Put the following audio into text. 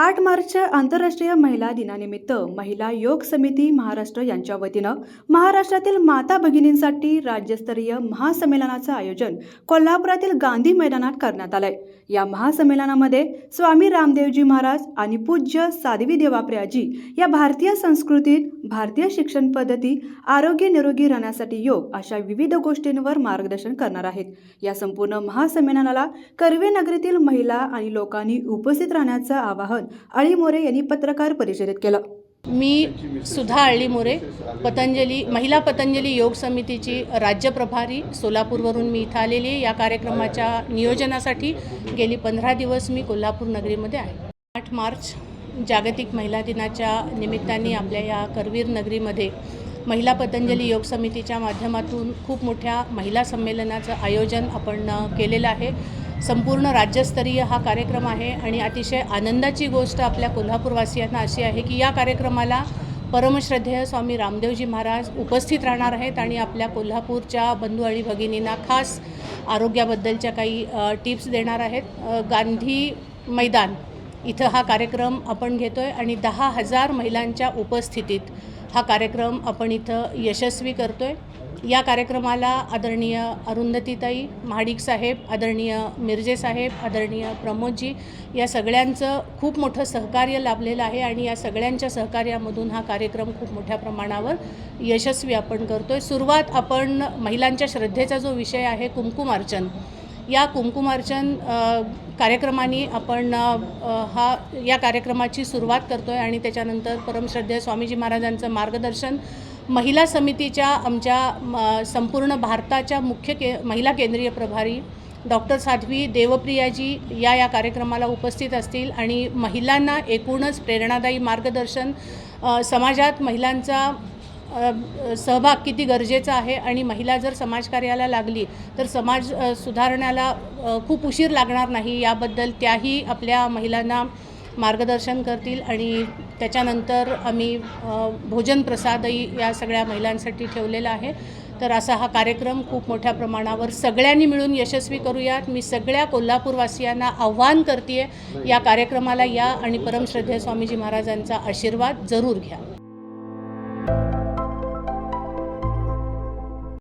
आठ मार्च आंतरराष्ट्रीय महिला दिनानिमित्त महिला योग समिती महाराष्ट्र यांच्या वतीनं महाराष्ट्रातील माता भगिनींसाठी राज्यस्तरीय महासंमेलनाचं आयोजन कोल्हापुरातील गांधी मैदानात करण्यात आलंय. या महासंमेलनामध्ये स्वामी रामदेवजी महाराज आणि पूज्य साध्वी देवाप्रियाजी या भारतीय संस्कृतीत भारतीय शिक्षण पद्धती आरोग्य निरोगी राहण्यासाठी योग अशा विविध गोष्टींवर मार्गदर्शन करणार आहेत. या संपूर्ण महासंमेलनाला कर्वे नगरीतील महिला आणि लोकांनी उपस्थित राहण्याचं आवाहन अळी मोरे यांनी पत्रकार परिषदेत केलं. मी सुधा अळ्ळी मोरे पतंजली महिला पतंजली योग समितीची राज्य प्रभारी सोलापूरवरून मी इथं आलेली आहे. या कार्यक्रमाच्या नियोजनासाठी गेली पंधरा दिवस मी कोल्हापूर नगरीमध्ये आहे. आठ मार्च जागतिक महिला दिनाच्या निमित्ताने आपल्या या करवीर नगरीमध्ये महिला पतंजली योग समितीच्या माध्यमातून खूप मोठ्या महिला संमेलनाचं आयोजन आपण केलेलं आहे. संपूर्ण राज्यस्तरीय हा कार्यक्रम आहे आणि अतिशय आनंदाची गोष्ट आपल्या कोल्हापूरवासियांना अशी आहे की या कार्यक्रमाला परमश्रद्धेय स्वामी रामदेवजी महाराज उपस्थित राहणार आहेत आणि आपल्या कोल्हापूरच्या बंधू आणि भगिनींना खास आरोग्याबद्दलच्या काही टिप्स देणार आहेत. गांधी मैदान इथं हा कार्यक्रम आपण घेतो आहे आणि दहा हजार महिलांच्या उपस्थितीत हा कार्यक्रम आपण इथं यशस्वी करतो आहे या कार्यक्रमाला आदरणीय अरुंधतीताई महाडिक साहेब आदरणीय मिर्जे साहेब आदरणीय प्रमोदजी या सगळ्यांचं खूप मोठं सहकार्य लाभलेलं आहे आणि या सगळ्यांच्या सहकार्यामधून हा कार्यक्रम खूप मोठ्या प्रमाणावर यशस्वी आपण करतो आहे सुरुवात आपण महिलांच्या श्रद्धेचा जो विषय आहे कुंकुमार्चन. या कुंकुमार्चन कार्यक्रमाने आपण हा या कार्यक्रमाची सुरुवात करतो आहे आणि त्याच्यानंतर परमश्रद्धेय स्वामीजी महाराजांचं मार्गदर्शन महिला समितीच्या आमच्या म, संपूर्ण भारताच्या मुख्य के महिला केंद्रीय प्रभारी डॉक्टर साध्वी देवप्रियाजी या या कार्यक्रमाला उपस्थित असतील आणि महिलांना एकूणच प्रेरणादायी मार्गदर्शन समाजात महिलांचा सहभाग किती गरजेचा आहे आणि महिला जर समाजकार्याला लागली तर समाज सुधारण्याला खूप उशीर लागणार नाही. याबद्दल त्याही आपल्या महिलांना मार्गदर्शन करतील आणि त्याच्यानंतर आम्ही भोजन प्रसादही या सगळ्या महिलांसाठी ठेवलेला आहे. तर असा हा कार्यक्रम खूप मोठ्या प्रमाणावर सगळ्यांनी मिळून यशस्वी करूयात. मी सगळ्या कोल्हापूरवासियांना आव्हान करते या कार्यक्रमाला या आणि परमश्रद्धेय स्वामीजी महाराजांचा आशीर्वाद जरूर घ्या.